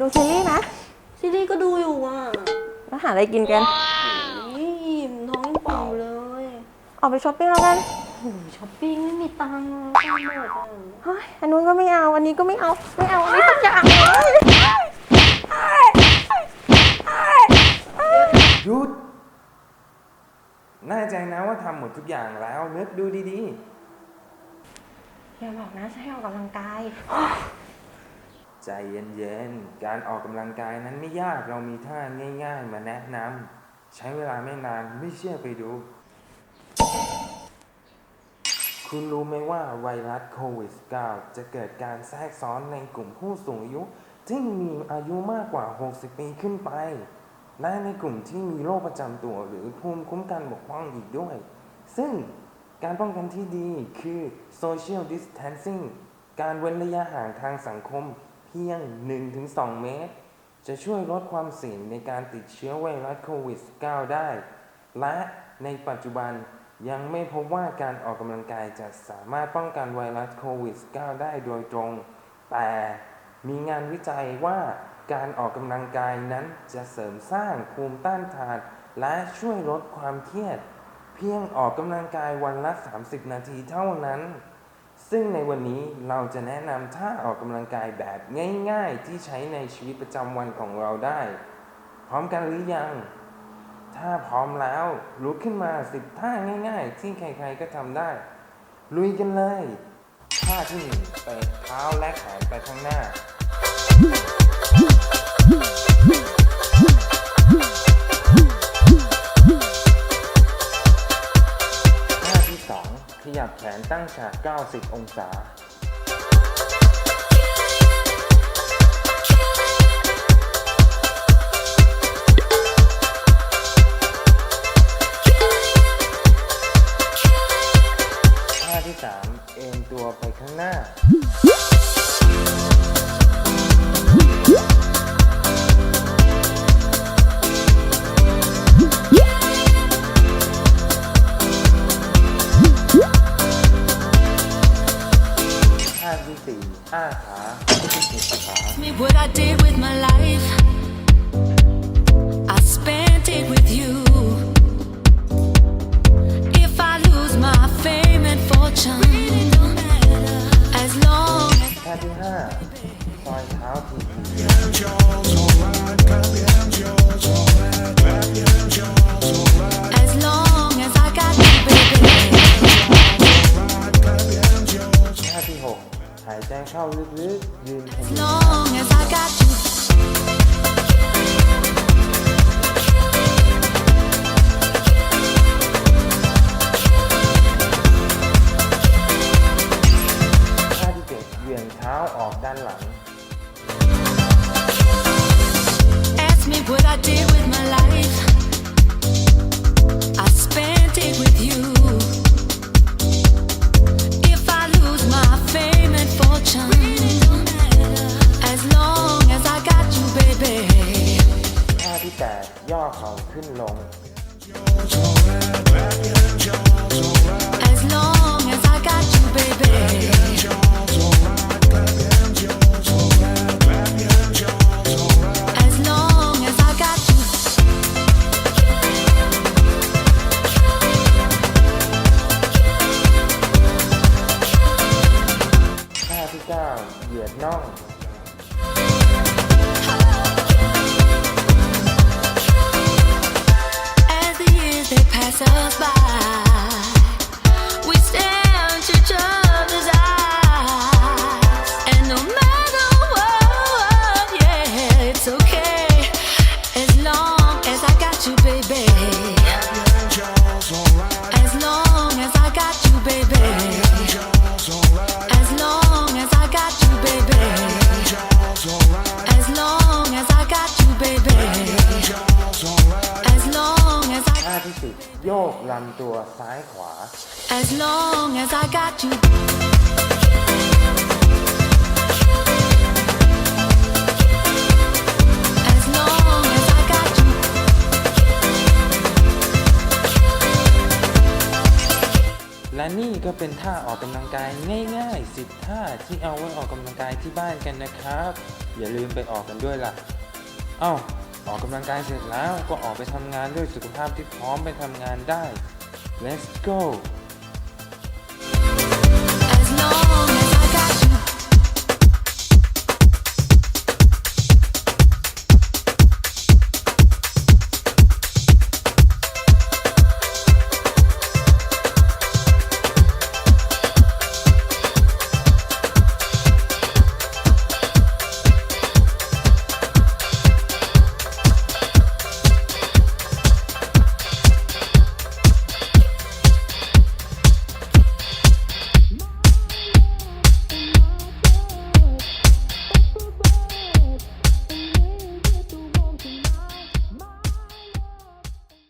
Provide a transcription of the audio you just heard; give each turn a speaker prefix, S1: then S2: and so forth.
S1: ดูซีรีส์นะ
S2: ซีรีส์ก็ดูอยู่อะ
S1: แล้วหาอะไรกินกัน
S2: นี่ท้องยังป่องเลย
S1: ออกไปช้อปปิ้งแล้วกัน
S2: โอ้โหช้อปปิ้งไม่มีตังค์อะตังค์หมดอะ
S1: เฮ้ยอันนู้นก็ไม่เอา อันนี้ก็ไม่เอา ไม่เอาอันนี้สักอย่างเลย
S3: หยุดแน่ใจนะว่าทำหมดทุกอย่างแล้วนึกดูดี
S1: อย่าบอกนะจะให้ออกกำลังกาย
S3: ๆ ใจเย็นๆ การออกกำลังกายนั้นไม่ยากเรามีท่าง่ายๆ มาแนะนำใช้เวลาไม่นานไม่เชื่อไปดู คุณรู้ไหมว่าไวรัสโควิด -19 จะเกิดการแทรกซ้อนในกลุ่มผู้สูงอายุที่มีอายุมากกว่า 60 ปีขึ้นไป และในกลุ่มที่มีโรคประจำตัวหรือภูมิคุ้มกันบกพร่องอีกด้วย ซึ่งการป้องกันที่ดีคือ social distancing การเว้นระยะห่างทางสังคม เพียง 1-2 เมตร จะช่วยลดความเสี่ยงในการติดเชื้อไวรัสโควิด -19 ได้ และในปัจจุบันยังไม่พบว่าการออกกำลังกายจะสามารถป้องกันไวรัสโควิด -19 ได้โดยตรง แต่มีงานวิจัยว่าการออกกำลังกายนั้นจะเสริมสร้างภูมิต้านทาน และช่วยลดความเครียด เพียงออกกำลังกายวันละ 30 นาทีเท่านั้น ซึ่งในวันนี้เราจะแนะนำท่าออกกำลังกายแบบง่ายๆ ที่ใช้ในชีวิตประจำวันของเราได้ พร้อมกันหรือยัง ถ้าพร้อมแล้วลุกขึ้นมาสิบท่าง่ายๆ ที่ใครๆก็ทำได้ ลุยกันเลย ท่าที่หนึ่งเตะเท้าและแขนไปข้างหน้าท่า ตั้งฉาก 90 องศา ท่าที่ 3 เอ็นตัวไปข้างหน้า อ้าขาหุบขา
S4: me what I did with my life. I spent it with you. If I lose my fame and fortune, as long as
S3: ท่าที่ 5 ซ 6ห เขาขึ้นลง สิบโยกลำตัวซ้ายขวา
S4: as long as I got you. As long as I got you.
S3: และนี่ก็ก็เป็นท่าออกกำลังกายง่ายๆ 10 ท่าที่เอาไว้ออกกำลังกายที่บ้านกันนะครับ อย่าลืมไปออกกันด้วยล่ะ เอ้า ออกกำลังกายเสร็จแล้วก็ออกไปทำงานด้วยสุขภาพที่พร้อมไปทำงานได้ let's go As long